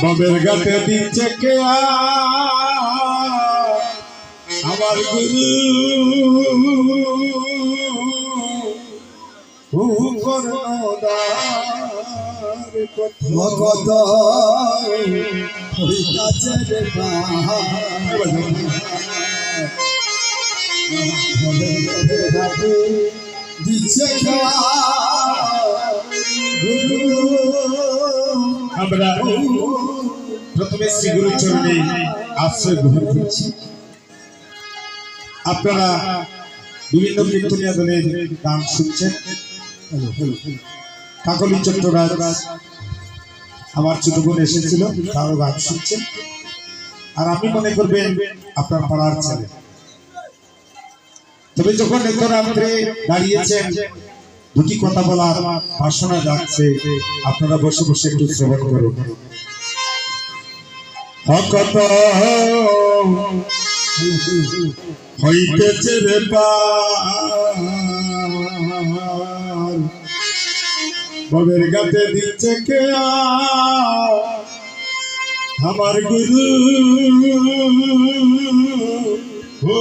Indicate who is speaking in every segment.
Speaker 1: ববের গাতে দিচ্ছে কে আমার গুরু?
Speaker 2: ভগত হইতাছে রে দিচ্ছে খেলা
Speaker 1: আমরা প্রথমে শ্রী গুরু চরণে আশ্রয় গ্রহণ করছি আপনারা বিভিন্ন কীর্তনিয়া গান শুনছেন। কাকলি চট্টরাজ, আমার ছোট বোন এসেছিল, তারও গান শুনছেন। আর আপনি মনে করবেন, আপনার পাড়ার ছেলে। তবে যখন এত রাত্রে দাঁড়িয়েছেন, দুটি কথা বলার বাসনা যাচ্ছে আপনারা বসে বসে একটু শ্রবণ করুন। হকত গাতে দিচ্ছে কে আমার গুরু হু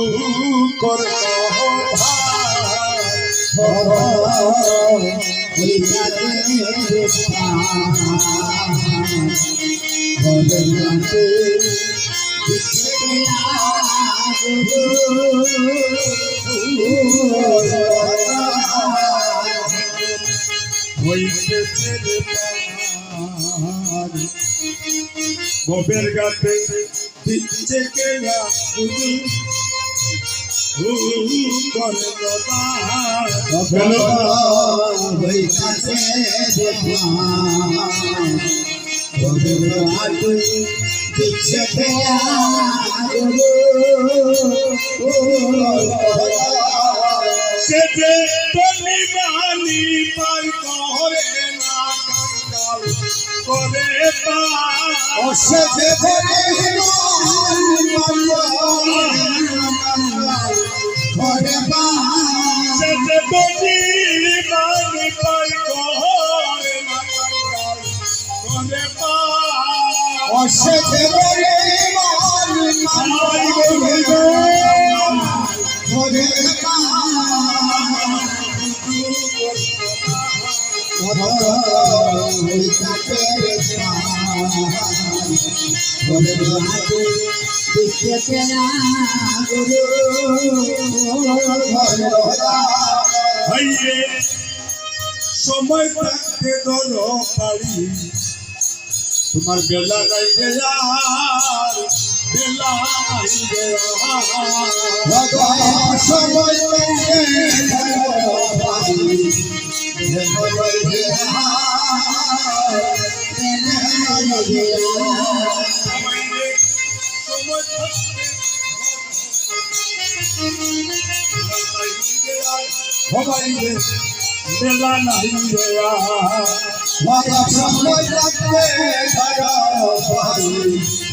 Speaker 1: কর্ণ ভাই। হইতেছে রে পার। ববের গাতে দিচ্ছে কে গুরু সেজে তনি বানি পার করে না করে পা সেজে সময় থাকতে ধরো পারি তোমার বেলা নাই রে
Speaker 2: সময়
Speaker 1: সবাই রে নাই রে আর
Speaker 2: সময় লাগবে ভাই ভাই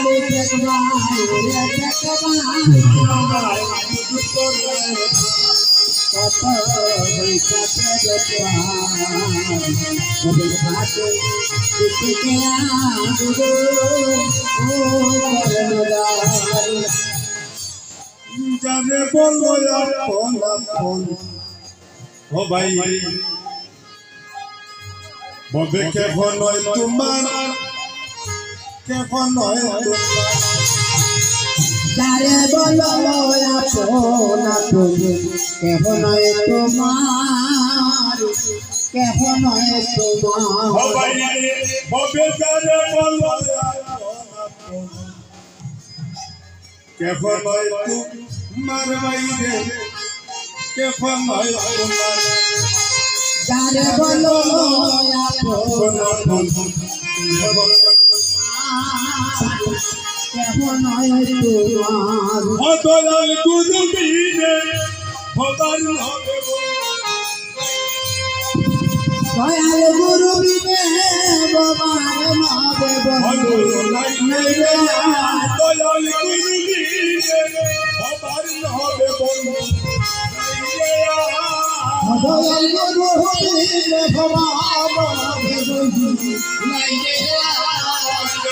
Speaker 1: যাবে বলব আপন আপন ও ভাই ববে নয় তোমার তোমার
Speaker 2: যারে বলো আপন আপন কেহ নয় তোমার কেহ নয় তোমার
Speaker 1: কেফন নয় তোমার ভাই রে কেমন তোমার
Speaker 2: যারে বলো আপন কেমন হয়
Speaker 1: ভদলাল গুরু বিনে ভদার হবে
Speaker 2: দয়াল গুরু বিনে বাবার বন্ধু
Speaker 1: দয়াল গুরু বিনে ভদার হবে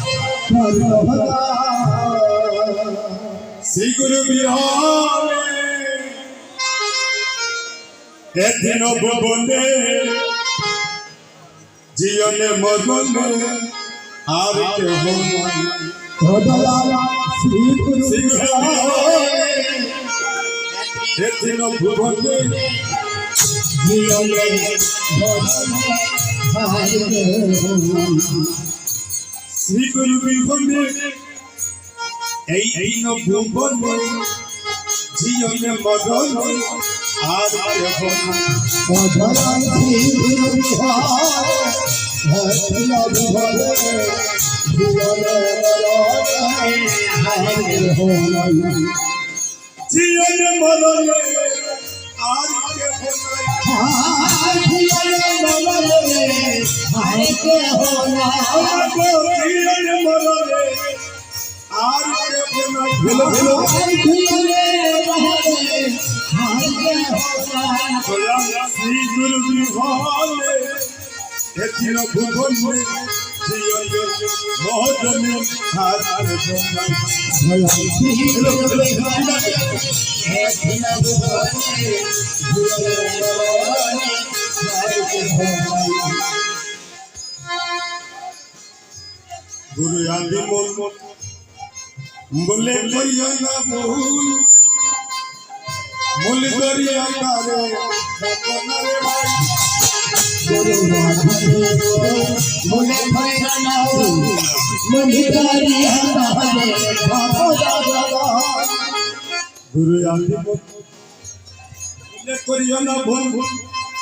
Speaker 1: আইয়া
Speaker 2: গুরু বিনে বাবার নবে বন্ধু
Speaker 1: দয়াল গুরু বিনে ভদার
Speaker 2: হরি বল হরি বল
Speaker 1: কেসে
Speaker 2: আমার গুরু জন্ম সবাই কত হইবে
Speaker 1: শ্রী গুরু বিহারে এদিন ভুবনে জীবনে মগনে আর কেহ শ্রী গুরু গুরু বিহারে এই দিন ভুবনে জীবনে মগনে আর কেহ জীবনে মগনে আর কেহ জীবনে মগনে আর কেহ ভেলো ভেলো শ্রী গুরু বিহারে এদিন ভুবনে জীবনে মগনে আর কেহ গুরু আদি মন বলে কইয়া না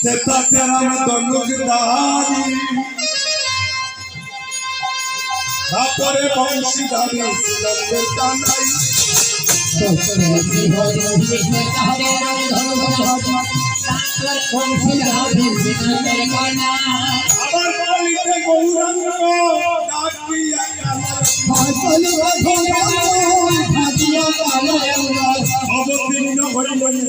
Speaker 1: শিহরি তেতা তেরাম দনুক দারি তারপরে বংশীধারী সিলেন্ডার টানাই আবার বলিতে গৌরাঙ্গ ডাকিয়া এবার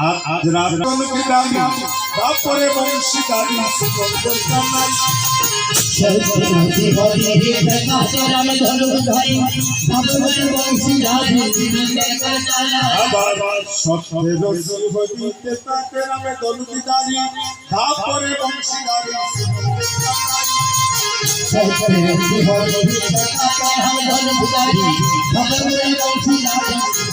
Speaker 1: আজ রাত তারপরে বংশীধারী সিলেন্ডার টানাই আবার সত্যের হইতে তাকে নামে দলুকিদারি তারপরে বংশীধারী সিলেন্ডার টানাই
Speaker 2: সত্যি বিহরে পাহাড় ভুলারি খবর মেরে রৌছি লাগে জীবন মরে যাওয়া আয় চলে দেখো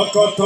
Speaker 1: অকথ